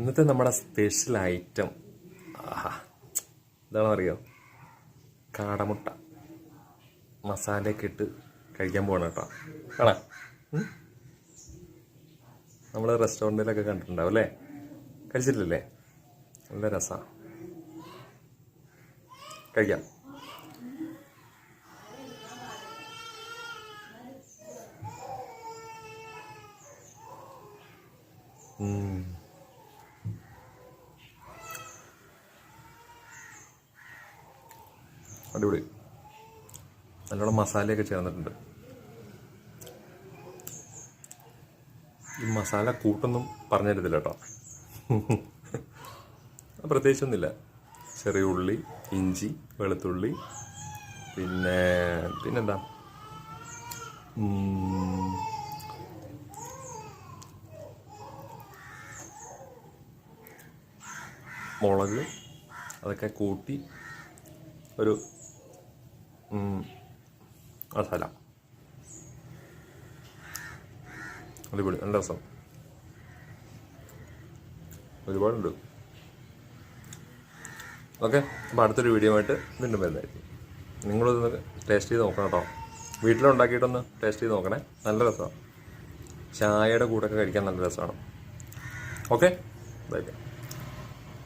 ഇന്നത്തെ നമ്മുടെ special item ആഹാ. എന്താണെന്നറിയോ കാടമുട്ട. മസാലയൊക്കെ ഇട്ട് കഴിക്കാൻ പോകണം കേട്ടോ. കാണാം. നമ്മൾ റെസ്റ്റോറന്റിലൊക്കെ കണ്ടിട്ടുണ്ടാവും അല്ലേ? കഴിച്ചിട്ടില്ലേ നല്ല രസമാണ് കഴിക്കാം. ഉം. അടിപൊളി. നല്ലോണം മസാലയൊക്കെ ചേർന്നിട്ടുണ്ട്. ഈ മസാല കൂട്ടൊന്നും പറഞ്ഞു തരത്തില്ല കേട്ടോ. പ്രത്യേകിച്ചൊന്നുമില്ല. ചെറിയ ഉള്ളി ഇഞ്ചി വെളുത്തുള്ളി പിന്നെ പിന്നെന്താ? മുളക് അതൊക്കെ കൂട്ടി ഒരു മസാല അടിപൊളി. നല്ല രസം ഒരുപാടുണ്ട്. ഓക്കെ. അപ്പോൾ അടുത്തൊരു വീഡിയോ ആയിട്ട് വീണ്ടും വരുന്നതായിരിക്കും. നിങ്ങളൊന്ന് ടേസ്റ്റ് ചെയ്ത് നോക്കണം കേട്ടോ. വീട്ടിലുണ്ടാക്കിയിട്ടൊന്ന് ടേസ്റ്റ് ചെയ്ത് നോക്കണേ. നല്ല രസമാണ്. ചായയുടെ കൂടെയൊക്കെ കഴിക്കാൻ നല്ല രസമാണ്. ഓക്കെ? Bye bye